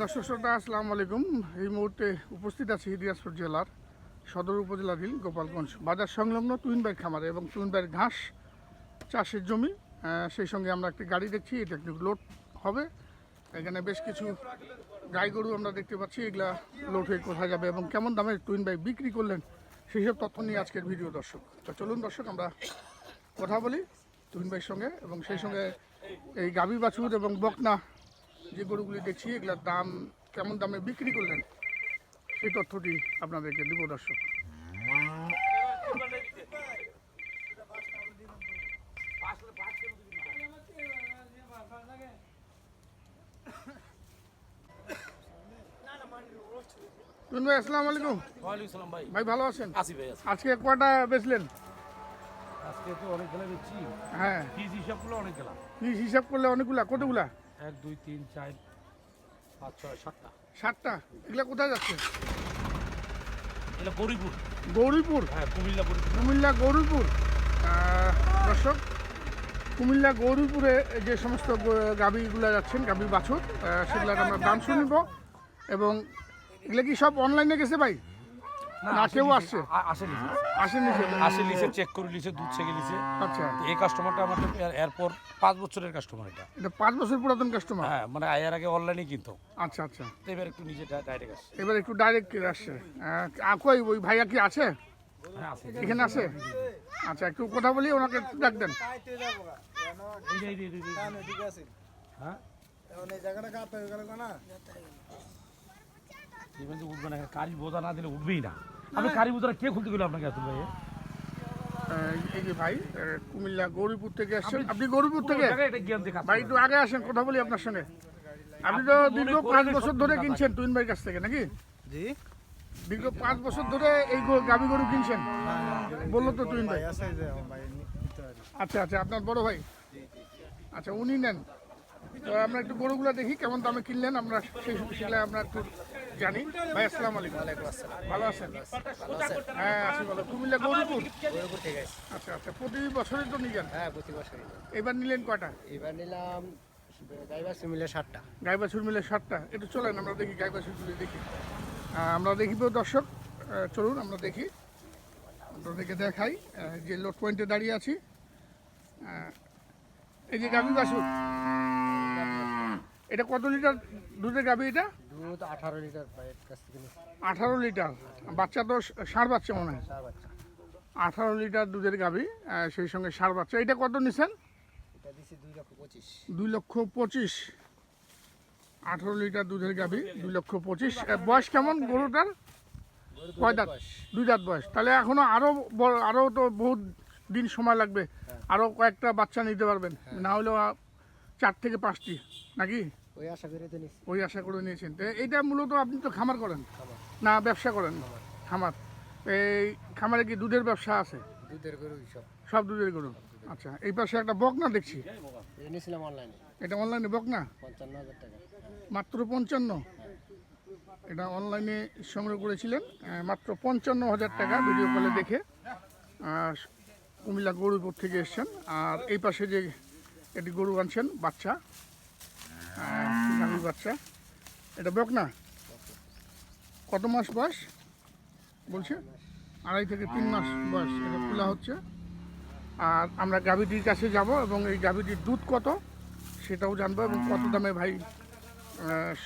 দর্শক শ্রোতা, আসসালামু আলাইকুম। এই মুহূর্তে উপস্থিত আছি দিনাজপুর জেলার সদর উপজেলাধীন গোপালগঞ্জ বাজার সংলগ্ন তুইনবাইয়ের খামারে এবং তুইনবাইয়ের ঘাস চাষের জমি। সেই সঙ্গে আমরা একটি গাড়ি দেখছি, এটা একটু লোড হবে। এখানে বেশ কিছু গাই গরু আমরা দেখতে পাচ্ছি, এগুলা লোড হয়ে কোথায় যাবে এবং কেমন দামে তুইনবাই বিক্রি করলেন, সেই সব তথ্য নিয়ে আজকের ভিডিও দর্শক। তো চলুন দর্শক, আমরা কথা বলি তুহিনভাইয়ের সঙ্গে এবং সেই সঙ্গে এই গাভী বাছুর এবং বকনা যে গরুগুলি দেখছি এগুলোর দাম কেমন দামে বিক্রি করলেন? সেই তথ্যটি আপনাদেরকে দিব দর্শক। ভাই আসসালামু আলাইকুম। ওয়ালাইকুম ভাই। ভাই ভালো আছেন? ভাই আজকে কয়টা বেচলেন? আজকে তো অনেক গেলা বেচছি। হ্যাঁ। পিস হিসাব করলে অনেক পিস হিসাব করলে অনেকগুলা কতগুলা? এক দুই তিন চার পাঁচ ছয় সাতটা। ষাটটা এগুলা কোথায় যাচ্ছে? এটা গরিপুর। গৌরীপুর? হ্যাঁ কুমিল্লা কুমিল্লা গৌরীপুর। দর্শক কুমিল্লা গৌরীপুরে যে সমস্ত গ- গাভীগুলো যাচ্ছেন গাভী বাছুর সেগুলোর আমরা দাম শুনব। এবং এগুলো কি সব অনলাইনে গেছে ভাই? না, কেউ আসছে? আসে। লিছে আসেনি সে আসে লিছে চেক করে লিছে দুধ ছেকে লিছে আচ্ছা। এই কাস্টমারটা আমাদের এরপর পাঁচ বছরের কাস্টমার এটা। এটা পাঁচ বছর পুরাতন কাস্টমার হ্যাঁ মানে আয়ের আগে অনলাইনে কিনতো। আচ্ছা আচ্ছা। এবার একটু নিজে ডাইরেক্ট আসছে এবার একটু ডাইরেক্ট আসছে কই ওই ভাইয়া কি আছে? হ্যাঁ এখানে আছে? আচ্ছা একটু কথা বলি ওনাকে ডাক দেন। আছে হ্যাঁ এখন এই জায়গাটা কাঁপতে না? এবার উঠবে না কারি বোঝা না দিলে উঠবেই না। আমি কারি বোঝাটা কে খুলতে গেল আপনাকে এত ভাই এই যে ভাই কুমিল্লা গৌরীপুর থেকে আসছেন আপনি গৌরীপুর থেকে? ভাই একটু আগে আসেন কথা বলি আপনার সঙ্গে। আপনি তো দীর্ঘ পাঁচ বছর ধরে কিনছেন তুইন ভাইয়ের কাছ থেকে নাকি? জি। দীর্ঘ পাঁচ বছর ধরে এই গাভী গরু কিনছেন? বলল তো তুইন ভাই ভাই। আছে যে আমার ভাই আচ্ছা আচ্ছা আপনার বড় ভাই? আচ্ছা উনি নেন। তো আমরা একটু গরুগুলো দেখি কেমন দামে কিনলেন আমরা সেই সেগুলো আমরা একটু জানি। ভাই আসসালামু আলাইকুম। আসসালাম। ভালো আছেন? হ্যাঁ আছি ভালো। কুমিল্লা গৌরীপুর? গরুপুর থেকে আচ্ছা আচ্ছা প্রতি বছরই তো নিয়ে যান হ্যাঁ প্রতি বছরই। এবার নিলেন কটা এবার নিলাম মিলে ষাটটা মিলে ষাটটা একটু চলেন আমরা দেখি বাছুরগুলি দেখি। আমরা দর্শক চলুন আমরা দেখি। আপনাদেরকে দেখাই যে লোড পয়েন্টে দাঁড়িয়ে আছি। এই যে গাভী বাছুর। এটা কত লিটার দুধের গাভী এটা? দুধ আঠারো লিটার আঠারো লিটার। বাচ্চা তো ষাঁড় বাচ্চা মনে হয়? আঠারো লিটার দুধের গাভী আহ, সেই সঙ্গে ষাঁড় বাচ্চা। এটা কত নিছেন? দুই লক্ষ পঁচিশ। আঠারো লিটার দুধের গাভী দুই লক্ষ পঁচিশ। বয়স কেমন গরুটার? কয় দাঁত? দুই দাঁত বয়স। তাহলে এখনও আরও বড় আরও তো বহুত দিন সময় লাগবে। আরও কয়েকটা বাচ্চা নিতে পারবেন। না হলেও চার থেকে পাঁচটি। নাকি? ওই আশা করে তো নিচ্ছি ওই আশা করে নিয়েছেন। তো এইটা মূলত আপনি তো খামার করেন? না ব্যবসা করেন? খামার। এই খামারে কি দুধের ব্যবসা আছে? দুধের গরু সব। সব দুধের গরু? আচ্ছা এই পাশে একটা বকনা দেখছি? এটা অনলাইনে এটা অনলাইনে বকনা পঞ্চান্ন হাজার টাকা। মাত্র পঞ্চান্ন? এটা অনলাইনে সংগ্রহ করেছিলেন মাত্র পঞ্চান্ন হাজার টাকা ভিডিও কলে দেখে। কুমিল্লা গরুপুর থেকে এসছেন। আর এই পাশে যে এটি গরু আনছেন বাচ্চা। আহ, গাভী বাচ্চা এটা বকনা কত মাস বয়স? বলছে? আড়াই থেকে তিন মাস বয়স এটা খোলা হচ্ছে। আর আমরা গাভীটির কাছে যাব এবং এই গাভীটির দুধ কত সেটাও জানব এবং কত দামে ভাই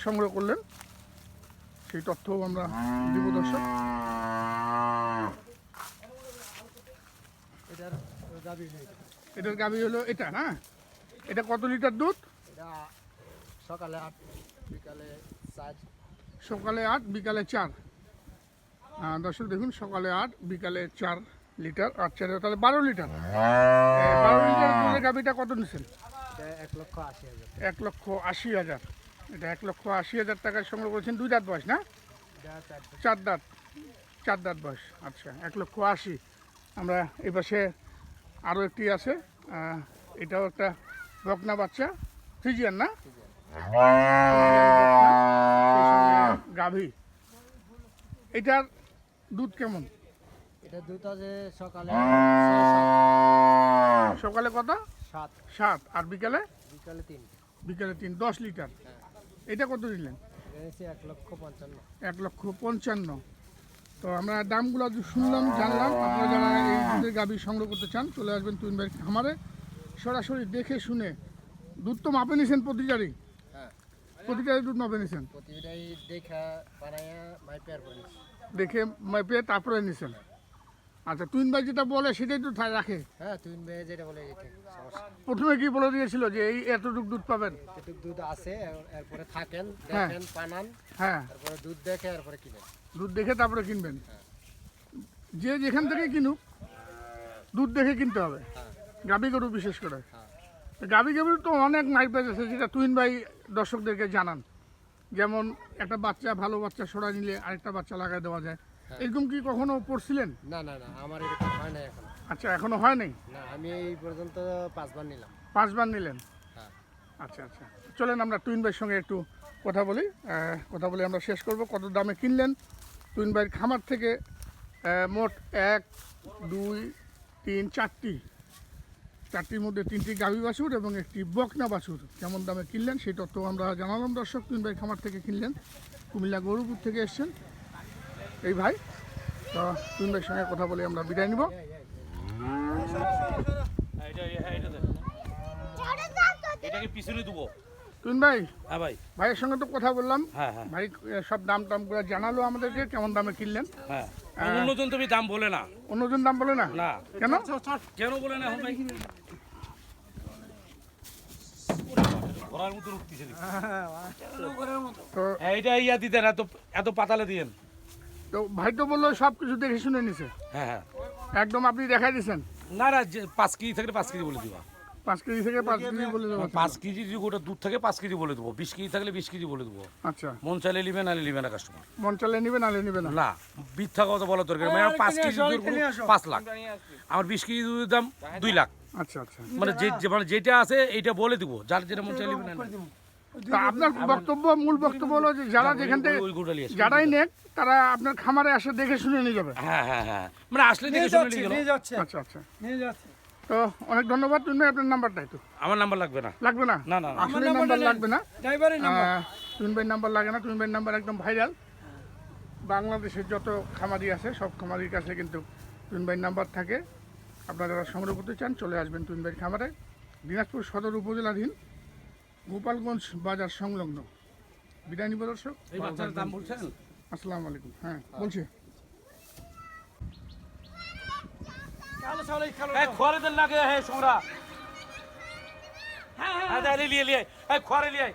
সংগ্রহ করলেন। সেই তথ্যও আমরা দিব দর্শক। এটার গাভী হলো এটা না? এটা কত লিটার দুধ? সকালে আট বিকালে চার। সকালে আট বিকালে চার। দর্শক দেখুন সকালে আট বিকালে চার লিটার আর চারে তাহলে বারো লিটার। বারো লিটার দুধের গাভীটা কত নিচ্ছেন? এক লক্ষ আশি হাজার। এক লক্ষ আশি হাজার। এটা এক লক্ষ আশি হাজার টাকায় সংগ্রহ করেছেন দুই দাঁত বয়স না? চার দাঁত। চার দাঁত। বয়স। আচ্ছা এক লক্ষ আশি। আমরা এই পাশে আরও একটি আছে। এটাও একটা বকনা বাচ্চা ফ্রিজিয়ান না? গাভী। এটার দুধ কেমন? এটা দুধ আছে সকালে। সকালে কত সাত। সাত। আর বিকালে? বিকালে তিন। বিকালে তিন দশ লিটার। এটা কত দিলেন? এক লক্ষ পঞ্চান্ন। এক লক্ষ পঞ্চান্ন। তো আমরা দামগুলো শুনলাম জানলাম। আপনারা যারা এই দুধের গাভী সংগ্রহ করতে চান চলে আসবেন তুইন ভাই খামারে। সরাসরি দেখে শুনে। দুধ তো মাপে নিছেন প্রতিটারই। হ্যাঁ প্রতিটারই দুধ মাপে নিছেন? প্রতিটাই দেখা বানাইয়া মাই পেয়ার দেখে মাপে তারপরে নিছেন? আচ্ছা তুইন ভাই যেটা বলে সেটাই তো রাখে? হ্যাঁ তুই মেয়ে যেটা বলে প্রথমে কি বলে দিয়েছিল যে এই এতটুকু দুধ পাবেন? এটুক দুধ আছে এর- এরপরে থাকেন হ্যাঁ। দেখেন পানান হ্যাঁ। তারপরে দুধ দেখে এরপরে কিনেন। দুধ দেখে তারপরে কিনবেন? যে যেখান থেকে কিনুক দুধ দেখে কিনতে হবে। হ্যাঁ। গাভী গরু বিশেষ করে। হ্যাঁ। গাভী গরুর তো অনেক মাইপেজ আছে যেটা তুহিন ভাই দর্শকদেরকে জানান। যেমন একটা বাচ্চা ভালো বাচ্চা সরা নিলে আরেকটা বাচ্চা লাগাই দেওয়া যায়। হ্যাঁ। এরকম কি কখনো পড়ছিলেন? না না না আমার এরকম হয় না এখন। আচ্ছা এখনও হয় নাই? না আমি এই পর্যন্ত পাঁচবার নিলাম। পাঁচবার নিলেন? হ্যাঁ। আচ্ছা আচ্ছা। চলেন আমরা টুইন ভাইয়ের সঙ্গে একটু কথা বলি। কথা বলে আমরা শেষ করব। কত দামে কিনলেন? টুইন ভাইয়ের খামার থেকে মোট এক দুই তিন চারটি। চারটির মধ্যে তিনটি গাভী বাছুর এবং একটি বকনা বাছুর। কেমন দামে কিনলেন সেই তথ্য আমরা জানালাম। দর্শক টুইন ভাই খামার থেকে কিনলেন। কুমিল্লা গরুপুর থেকে এসছেন। এই ভাই তো টুইন ভাইয়ের সঙ্গে কথা বলে আমরা বিদায় নিব। ভাই হ্যাঁ ভাই। ভাইয়ের সঙ্গে তো কথা বললাম। হ্যাঁ হ্যাঁ। ভাই সব দাম টাম করে জানালো আমাদেরকে। কেমন দামে কিনলেন? হ্যাঁ। অন্যজন তুমি দাম বলে না। অন্যজন দাম বলে না? না। কেন? কেন বলে না ভাই? ঘোড়ার মতো উঠতেছে এইটা ইয়া দিতেন এত এত পাতালে দিয়েন। তো ভাই তো বলল সব কিছু দেখে শুনে নিছে। হ্যাঁ হ্যাঁ। একদম আপনি দেখাই দিয়েছেন না না পাঁচ কেজি থাকলে পাঁচ কেজি বলে দিবা। পাঁচ কেজি থেকে পাঁচ কেজি বলে দেবো। পাঁচ কেজি যদি গোটা দুধ থাকে পাঁচ কেজি বলে দেবো বিশ কেজি থাকলে বিশ কেজি বলে দেবো। আচ্ছা। মন চাইলে নিবে নালে নিবে না কাস্টমার মন চালে নিবে নালে নিবে না? না মিথ্যা কথা বলা দরকার মানে পাঁচ কেজি গরু পাঁচ লাখ। আমার বিশ কেজি দুধের দাম দুই লাখ। আচ্ছা আচ্ছা। মানে যে মানে যেটা আছে এইটা বলে দিব যার যেটা মন চাইলে আপনার বক্তব্য মূল বক্তব্য হলো যে যারা যেখান থেকে নিয়ে। যারাই নেক তারা আপনার খামারে আসে দেখে শুনে নিয়ে যাবে। হ্যাঁ হ্যাঁ হ্যাঁ। মানে আসলে দেখে শুনে নিয়ে। যাচ্ছে। আচ্ছা আচ্ছা। নিয়ে যাচ্ছে। তো অনেক ধন্যবাদ। তুমি আপনার নাম্বারটা একটু। আমার নাম্বার লাগবে না। লাগবে না? না না আসলে নাম্বার লাগবে না। ড্রাইভারের টুইন ভাই নাম্বার লাগে না। টুইন ভাই নাম্বার একদম ভাইরাল। বাংলাদেশের যত খামারি আছে সব খামারির কাছে কিন্তু টুইন ভাই নাম্বার থাকে। আপনারা যারা সংগ্রহ করতে চান চলে আসবেন টুইন ভাইয়ের খামারে দিনাজপুর সদর উপজেলাধীন গোপালগঞ্জ বাজার সংলগ্ন বিদায় নিব দর্শক আসসালামু আলাইকুম হ্যাঁ বলছি এই খড়ে দেন লাগে হে সোমরা হ্যাঁ হ্যাঁ লিয়ে লিয়ে এই খড়ে লিয়ে